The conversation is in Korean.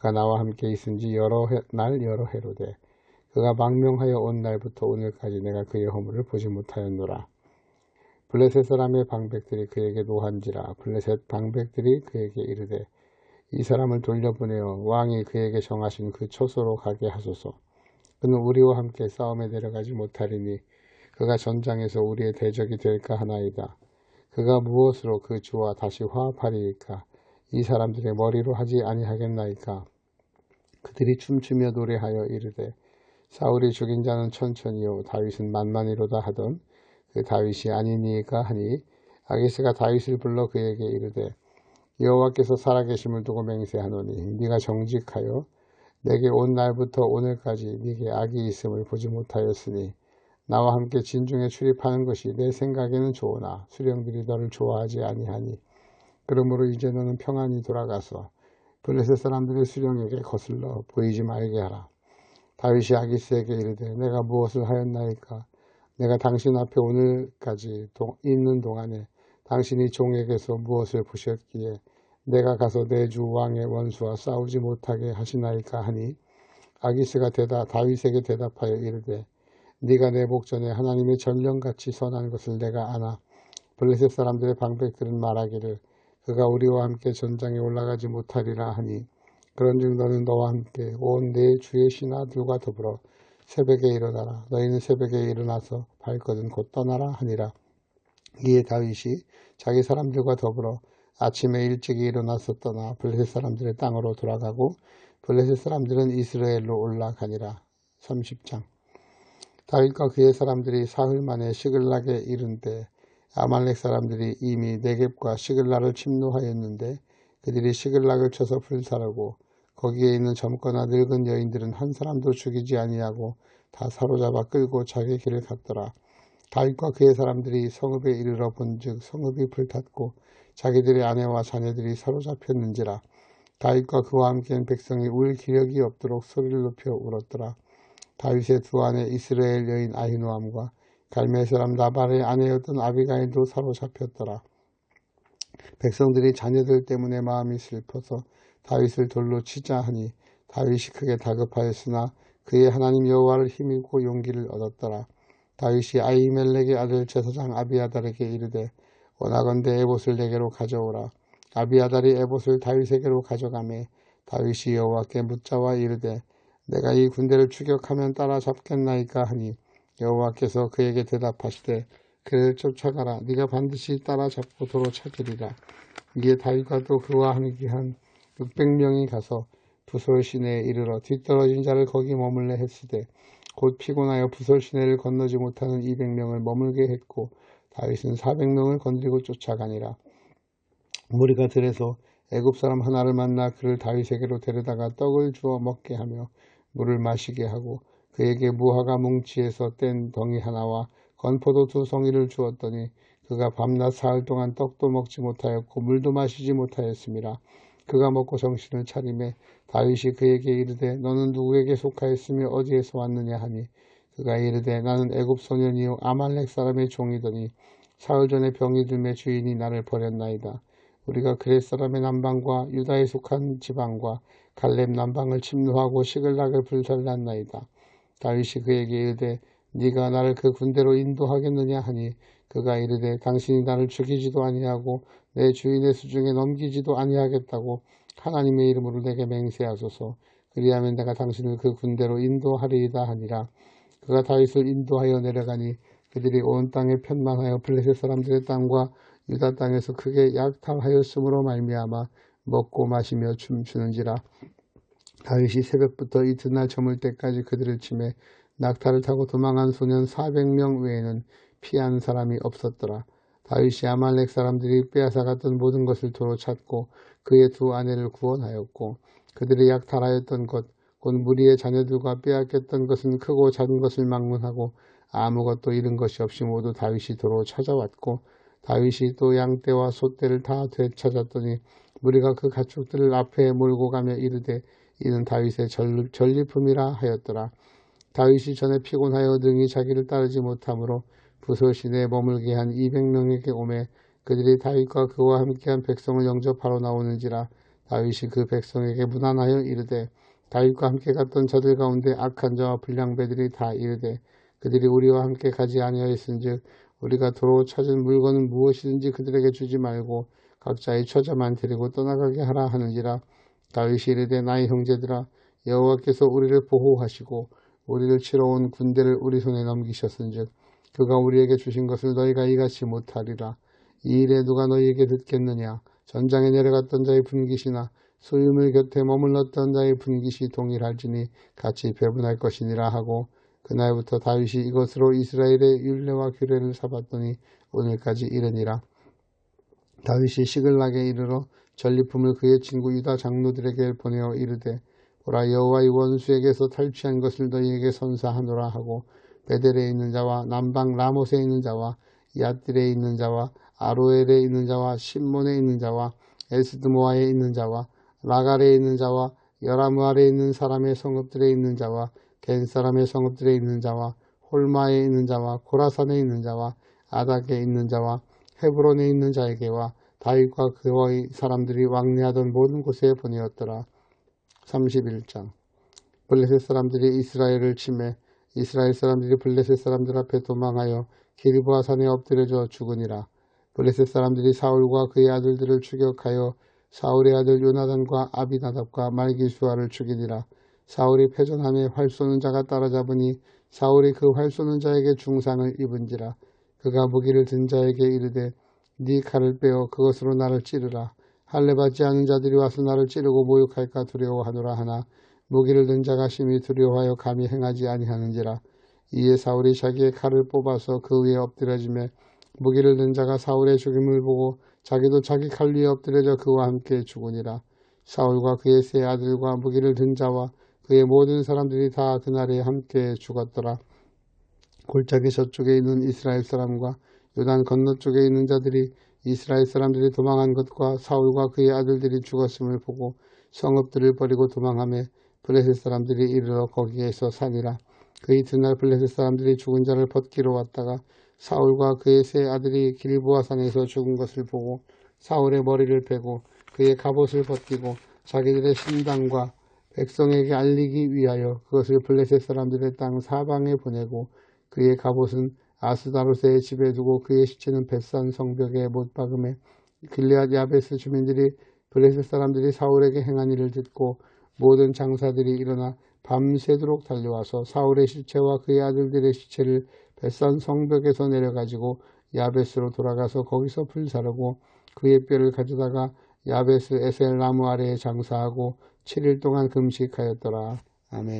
그가 나와 함께 있은지 여러 해, 날 여러 해로되 그가 망명하여 온 날부터 오늘까지 내가 그의 허물을 보지 못하였노라 블레셋 사람의 방백들이 그에게 노한지라 블레셋 방백들이 그에게 이르되 이 사람을 돌려보내어 왕이 그에게 정하신 그 초소로 가게 하소서 그는 우리와 함께 싸움에 내려가지 못하리니 그가 전장에서 우리의 대적이 될까 하나이다. 그가 무엇으로 그 주와 다시 화합하리이까? 이 사람들의 머리로 하지 아니하겠나이까? 그들이 춤추며 노래하여 이르되 사울이 죽인 자는 천천히요 다윗은 만만히로다 하던 그 다윗이 아니니까 하니 아기스가 다윗을 불러 그에게 이르되 여호와께서 살아계심을 두고 맹세하노니 네가 정직하여 내게 온 날부터 오늘까지 네게 악이 있음을 보지 못하였으니 나와 함께 진중에 출입하는 것이 내 생각에는 좋으나 수령들이 너를 좋아하지 아니하니 그러므로 이제 너는 평안히 돌아가서 블레셋 사람들의 수령에게 거슬러 보이지 말게 하라. 다윗이 아기스에게 이르되 내가 무엇을 하였나이까 내가 당신 앞에 오늘까지 있는 동안에 당신이 종에게서 무엇을 보셨기에 내가 가서 내 주 왕의 원수와 싸우지 못하게 하시나이까 하니 아기스가 대답 다윗에게 대답하여 이르되 네가 내 목전에 하나님의 전령같이 선한 것을 내가 아나 블레셋 사람들의 방백들은 말하기를 그가 우리와 함께 전장에 올라가지 못하리라 하니 그런즉 너는 너와 함께 온 내 주의 신하들과 더불어 새벽에 일어나라. 너희는 새벽에 일어나서 발거든 곧 떠나라 하니라. 이에 다윗이 자기 사람들과 더불어 아침에 일찍이 일어나서 떠나 블레셋 사람들의 땅으로 돌아가고 블레셋 사람들은 이스라엘로 올라가니라. 30장. 다윗과 그의 사람들이 사흘 만에 시글락에 이른 때 아말렉 사람들이 이미 네겝과 시글락을 침노하였는데 그들이 시글락을 쳐서 불사르고 거기에 있는 젊거나 늙은 여인들은 한 사람도 죽이지 아니하고 다 사로잡아 끌고 자기 길을 갔더라. 다윗과 그의 사람들이 성읍에 이르러 본즉 성읍이 불탔고 자기들의 아내와 자녀들이 사로잡혔는지라 다윗과 그와 함께한 백성이 울 기력이 없도록 소리를 높여 울었더라. 다윗의 두 아내 이스라엘 여인 아히노암과 갈멜 사람 나발의 아내였던 아비가일도 사로잡혔더라. 백성들이 자녀들 때문에 마음이 슬퍼서 다윗을 돌로 치자 하니 다윗이 크게 다급하였으나 그의 하나님 여호와를 힘입고 용기를 얻었더라. 다윗이 아이멜렉의 아들 제사장 아비아달에게 이르되 원하건대 에봇을 내게로 가져오라. 아비아달이 에봇을 다윗에게로 가져가매 다윗이 여호와께 묻자와 이르되 내가 이 군대를 추격하면 따라잡겠나이까 하니 여호와께서 그에게 대답하시되 그를 쫓아가라 네가 반드시 따라잡고 도로 찾으리라 이에 다윗과 또 그와 함께한 600명이 가서 부솔 시내에 이르러 뒤떨어진 자를 거기 머물래 했으되 곧 피곤하여 부솔 시내를 건너지 못하는 200명을 머물게 했고 다윗은 400명을 건드리고 쫓아가니라. 무리가 들에서 애굽 사람 하나를 만나 그를 다윗에게로 데려다가 떡을 주어 먹게 하며 물을 마시게 하고 그에게 무화과 뭉치에서 뗀 덩이 하나와 건포도 두 송이를 주었더니 그가 밤낮 사흘 동안 떡도 먹지 못하였고 물도 마시지 못하였습니다. 그가 먹고 정신을 차림에 다윗이 그에게 이르되 너는 누구에게 속하였으며 어디에서 왔느냐 하니 그가 이르되 나는 애굽 소년이요 아말렉 사람의 종이더니 사흘 전에 병이 들매 주인이 나를 버렸나이다. 우리가 그렛 사람의 남방과 유다에 속한 지방과 갈렙 남방을 침노하고 시글락을 불살랐나이다. 다윗이 그에게 이르되 네가 나를 그 군대로 인도하겠느냐 하니 그가 이르되 당신이 나를 죽이지도 아니하고 내 주인의 수중에 넘기지도 아니하겠다고 하나님의 이름으로 내게 맹세하소서. 그리하면 내가 당신을 그 군대로 인도하리이다 하니라. 그가 다윗을 인도하여 내려가니 그들이 온 땅에 편만하여 블레셋 사람들의 땅과 유다 땅에서 크게 약탈하였으므로 말미암아 먹고 마시며 춤추는지라 다윗이 새벽부터 이튿날 저물 때까지 그들을 치매 낙타를 타고 도망한 소년 400명 외에는 피한 사람이 없었더라. 다윗이 아말렉 사람들이 빼앗아갔던 모든 것을 도로 찾고 그의 두 아내를 구원하였고 그들이 약탈하였던 것, 곧 무리의 자녀들과 빼앗겼던 것은 크고 작은 것을 막론하고 아무것도 잃은 것이 없이 모두 다윗이 도로 찾아왔고 다윗이 또 양떼와 소떼를 다 되찾았더니 무리가 그 가축들을 앞에 몰고 가며 이르되 이는 다윗의 전, 전리품이라 하였더라. 다윗이 전에 피곤하여 능히 자기를 따르지 못하므로 부서시내에 머물게 한 200명에게 오매 그들이 다윗과 그와 함께한 백성을 영접하러 나오는지라 다윗이 그 백성에게 무난하여 이르되 다윗과 함께 갔던 자들 가운데 악한 자와 불량배들이 다 이르되 그들이 우리와 함께 가지 아니하였은즉 우리가 도로 찾은 물건은 무엇이든지 그들에게 주지 말고 각자의 처자만 데리고 떠나가게 하라 하는지라 다윗이 이르되 나의 형제들아 여호와께서 우리를 보호하시고 우리를 치러 온 군대를 우리 손에 넘기셨은즉 그가 우리에게 주신 것을 너희가 이같이 못하리라. 이 일에 누가 너희에게 듣겠느냐? 전장에 내려갔던 자의 분깃이나 소유물 곁에 머물렀던 자의 분깃이 동일할지니 같이 배분할 것이니라 하고 그날부터 다윗이 이것으로 이스라엘의 율례와 규례를 삼았더니 오늘까지 이르니라 다윗이 시글락에 이르러 전리품을 그의 친구 유다 장로들에게 보내어 이르되 보라 여호와의 원수에게서 탈취한 것을 너희에게 선사하노라 하고 베델에 있는 자와 남방 라못에 있는 자와 야딜에 있는 자와 아로엘에 있는 자와 신몬에 있는 자와 에스드모아에 있는 자와 라갈에 있는 자와 여라무알에 있는 사람의 성읍들에 있는 자와 겐 사람의 성읍들에 있는 자와 홀마에 있는 자와 고라산에 있는 자와 아닥에 있는 자와 헤브론에 있는 자에게와 다윗과 그의 사람들이 왕래하던 모든 곳에 보내었더라. 31장 블레셋 사람들이 이스라엘을 침해 이스라엘 사람들이 블레셋 사람들 앞에 도망하여 기르보아 산에 엎드려져 죽으니라. 블레셋 사람들이 사울과 그의 아들들을 추격하여 사울의 아들 요나단과 아비나답과 말기수아를 죽이니라. 사울이 패전함에 활 쏘는 자가 따라잡으니 사울이 그 활 쏘는 자에게 중상을 입은지라. 그가 무기를 든 자에게 이르되 네 칼을 빼어 그것으로 나를 찌르라. 할례 받지 않은 자들이 와서 나를 찌르고 모욕할까 두려워하노라 하나 무기를 든 자가 심히 두려워하여 감히 행하지 아니하는지라. 이에 사울이 자기의 칼을 뽑아서 그 위에 엎드려지매 무기를 든 자가 사울의 죽임을 보고 자기도 자기 칼 위에 엎드려져 그와 함께 죽으니라. 사울과 그의 세 아들과 무기를 든 자와 그의 모든 사람들이 다 그날에 함께 죽었더라. 골짜기 저쪽에 있는 이스라엘 사람과 요단 건너쪽에 있는 자들이 이스라엘 사람들이 도망한 것과 사울과 그의 아들들이 죽었음을 보고 성읍들을 버리고 도망하며 블레셋 사람들이 이르러 거기에서 사니라. 그 이튿날 블레셋 사람들이 죽은 자를 벗기러 왔다가 사울과 그의 세 아들이 길보아 산에서 죽은 것을 보고 사울의 머리를 베고 그의 갑옷을 벗기고 자기들의 신당과 백성에게 알리기 위하여 그것을 블레셋 사람들의 땅 사방에 보내고 그의 갑옷은 아스다로스의 집에 두고 그의 시체는 벳산 성벽에 못 박음에 길리앗 야베스 주민들이 블레셋 사람들이 사울에게 행한 일을 듣고 모든 장사들이 일어나 밤새도록 달려와서 사울의 시체와 그의 아들들의 시체를 벳산 성벽에서 내려가지고 야베스로 돌아가서 거기서 불사르고 그의 뼈를 가져다가 야베스 에셀 나무 아래에 장사하고 7일 동안 금식하였더라. 아멘.